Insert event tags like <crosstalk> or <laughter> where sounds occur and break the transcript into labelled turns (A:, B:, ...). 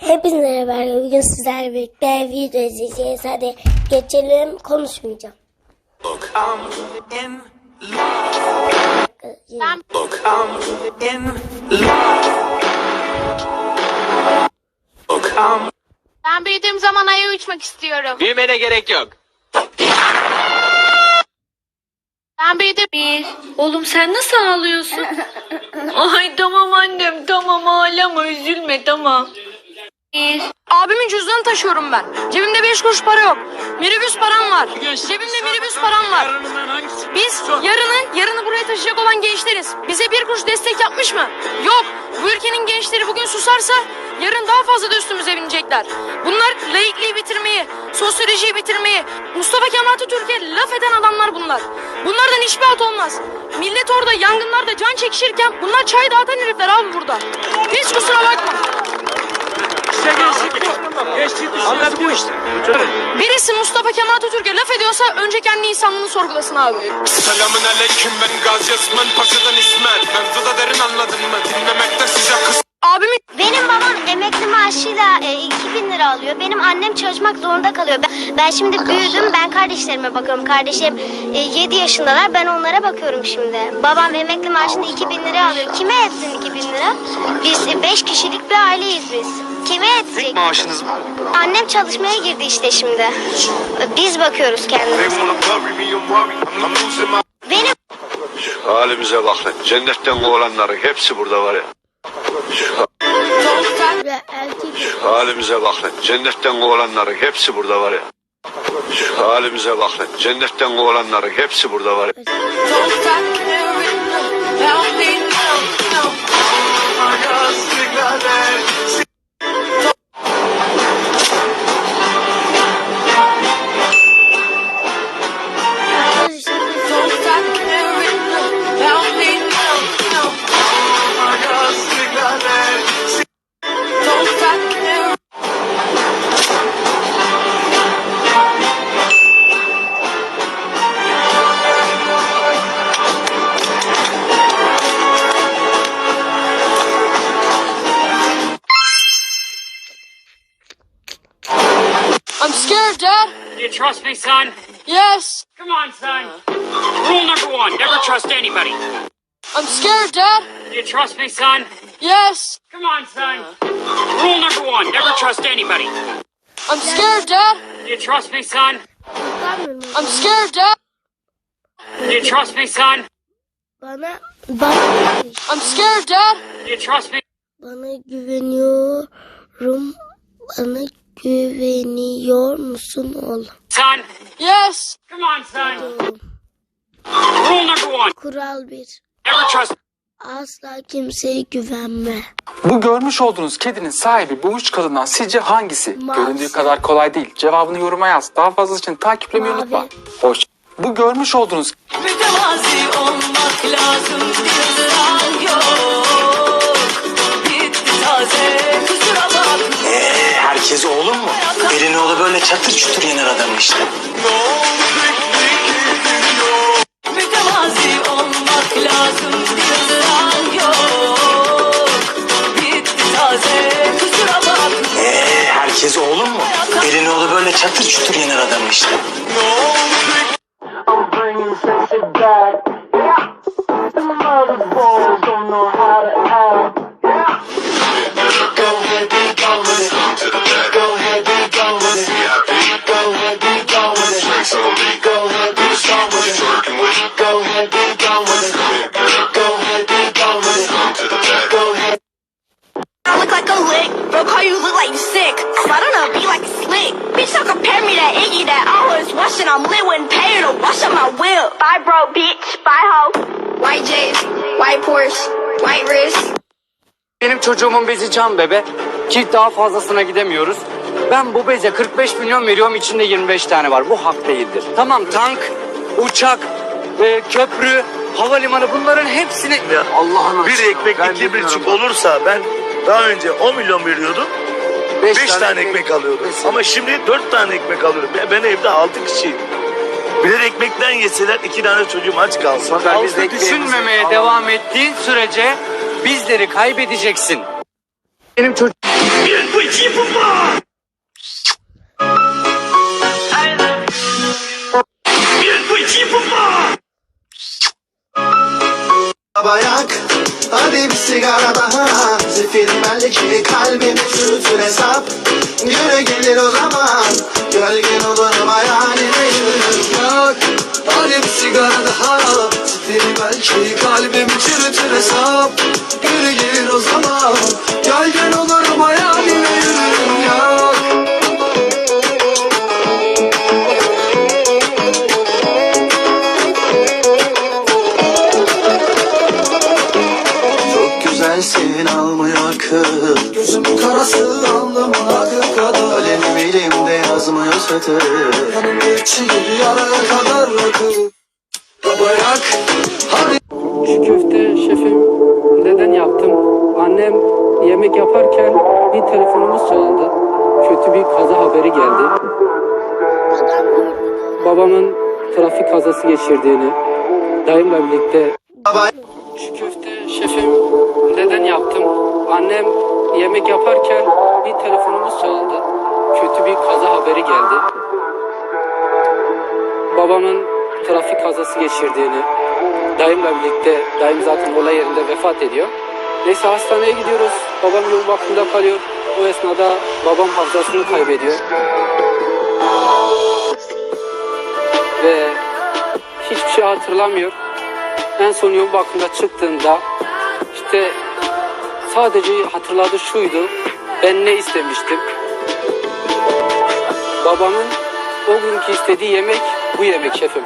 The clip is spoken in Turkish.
A: Hepinize merhaba. Bugün sizlerle birlikte video izleyeceğiz. Hadi geçelim. Konuşmayacağım.
B: Look, I'm in
A: Ben...
B: look, I'm in love. Look, I'm
C: Ben büyüdüğüm zaman aya uçmak istiyorum.
D: Büyümene gerek yok.
C: Ben büyüdüm. Bir.
E: Oğlum sen nasıl ağlıyorsun? <laughs> Ay tamam annem tamam ağlama üzülme tamam.
C: Abimin cüzdanını taşıyorum ben. Cebimde beş kuruş para yok. Minibüs param var. Cebimde minibüs param var. Biz yarını, yarını buraya taşıyacak olan gençleriz. Bize bir kuruş destek yapmış mı? Yok. Bu ülkenin gençleri bugün susarsa yarın daha fazla da üstümüze binecekler. Bunlar laikliği bitirmeyi, sosyolojiyi bitirmeyi, Mustafa Kemal Atatürk'e laf eden adamlar bunlar. Bunlardan hiçbir alt olmaz. Millet orada yangınlarda can çekişirken bunlar çay dağıtan herifler abi burada. Hiç kusura bakma.
D: Anlat bu işte.
C: Birisi Mustafa Kemal Atatürk'e laf ediyorsa önce kendi insanlığını sorgulasın abi.
F: Selamün aleyküm ben Gazi Osman Paşa'dan İsmet Mevzuda derin anladın mı dinlemekte size kıs
C: Abimin
G: Benim babam emekli maaşıyla e, 2000 lira alıyor. Benim annem çalışmak zorunda kalıyor. Ben, ben şimdi büyüdüm. Ben kardeşlerime bakıyorum. Kardeşim e, 7 yaşındalar. Ben onlara bakıyorum şimdi. Babam emekli maaşını 2000 lira alıyor. Kime etsin 2000 lira? Biz 5 kişilik bir aileyiz biz. Kime edecek?
H: maaşınız var.
G: Annem çalışmaya girdi işte şimdi. Biz bakıyoruz kendimize. Benim
H: Halimize bak lan. Cennetten kovulanların hepsi burada var ya.
A: Ve erkek
H: Halimize bak lan. Cennetten kovulanların hepsi burada var ya. Halimize bak lan. Cennetten kovulanların hepsi burada var ya.
C: I'm Dad.
I: You trust me, son?
C: Yes.
I: Come on, son. Rule number one, never trust anybody.
C: I'm scared, Dad.
I: You trust me, son?
C: Yes.
I: Come on, son. Rule number one, never trust anybody.
C: I'm scared, Dad.
I: You trust me, son?
C: I'm scared, Dad.
I: You trust me, son?
A: Bana, bana,
C: I'm scared, Dad.
I: You trust me?
A: bana güveniyorum. Bana güveniyor musun oğlum?
I: Son?
C: Yes.
I: Come on, son. Rule number one,
A: Kural bir.
I: never trust
A: Asla kimseye güvenme.
J: Bu görmüş olduğunuz kedinin sahibi bu üç kadından sizce hangisi?
A: Mavi.
J: Göründüğü kadar kolay değil. Cevabını yoruma yaz. Daha fazlası için takiplemeyi
A: Mavi.
J: unutma. Hoş. Bu görmüş olduğunuz
E: Mütevazi olmak lazım ısrar yok.
K: Herkes oğlum mu? Elini oğlu böyle çatır çutur yener adamı işte. Ee, herkes oğlum mu? Elini oğlu böyle çatır çutur yener adamı işte.
G: I I be like slick. Bitch, don't compare me to Iggy that I was washing. I'm lit, pay her to wash up my whip. Bye, bro, bitch. Bye, hoe. White J's, white Porsche, white wrist.
D: Benim çocuğumun bezi can bebe. Ki daha fazlasına gidemiyoruz. Ben bu beze 45 milyon veriyorum içinde 25 tane var. Bu hak değildir. Tamam tank, uçak, e, köprü, havalimanı bunların hepsini... Allah'ın
L: Bir ekmek iki buçuk olursa ben daha önce 10 milyon veriyordum. 5 tane, ekmek alıyordum. Ama şimdi 4 tane ekmek alıyorum. Ben, ben evde 6 kişiyim. Birer ekmekten yeseler iki tane çocuğum aç kalsın.
D: Altı düşünmemeye devam ettiğin sürece bizleri kaybedeceksin. Benim çocuğum...
L: Bir, bu
K: Bayak Hadi bir sigara daha. Zifiri belki kalbimi çürütür hesap. Günü gelir o zaman. Gölgen olurum hayaline yürürüm Yok Hadi bir sigara daha. Zifiri belki kalbimi çürütür hesap alnımın akı kadar Kalem elimde yazmıyor satır Yanımda içi gibi yaraya kadar rakı Babayak Hadi
M: Şu köfte şefim neden yaptım? Annem yemek yaparken bir telefonumuz çaldı. Kötü bir kaza haberi geldi. Babamın trafik kazası geçirdiğini, dayımla birlikte şu köfte şefim neden yaptım? Annem yemek yaparken bir telefonumuz çaldı. Kötü bir kaza haberi geldi. Babamın trafik kazası geçirdiğini, dayımla birlikte, dayım zaten olay yerinde vefat ediyor. Neyse hastaneye gidiyoruz. Babam yoğun bakımda kalıyor. O esnada babam hafızasını kaybediyor. Ve hiçbir şey hatırlamıyor. En son yoğun bakımda çıktığında işte sadece hatırladığı şuydu. Ben ne istemiştim? Babamın o günkü istediği yemek bu yemek şefim.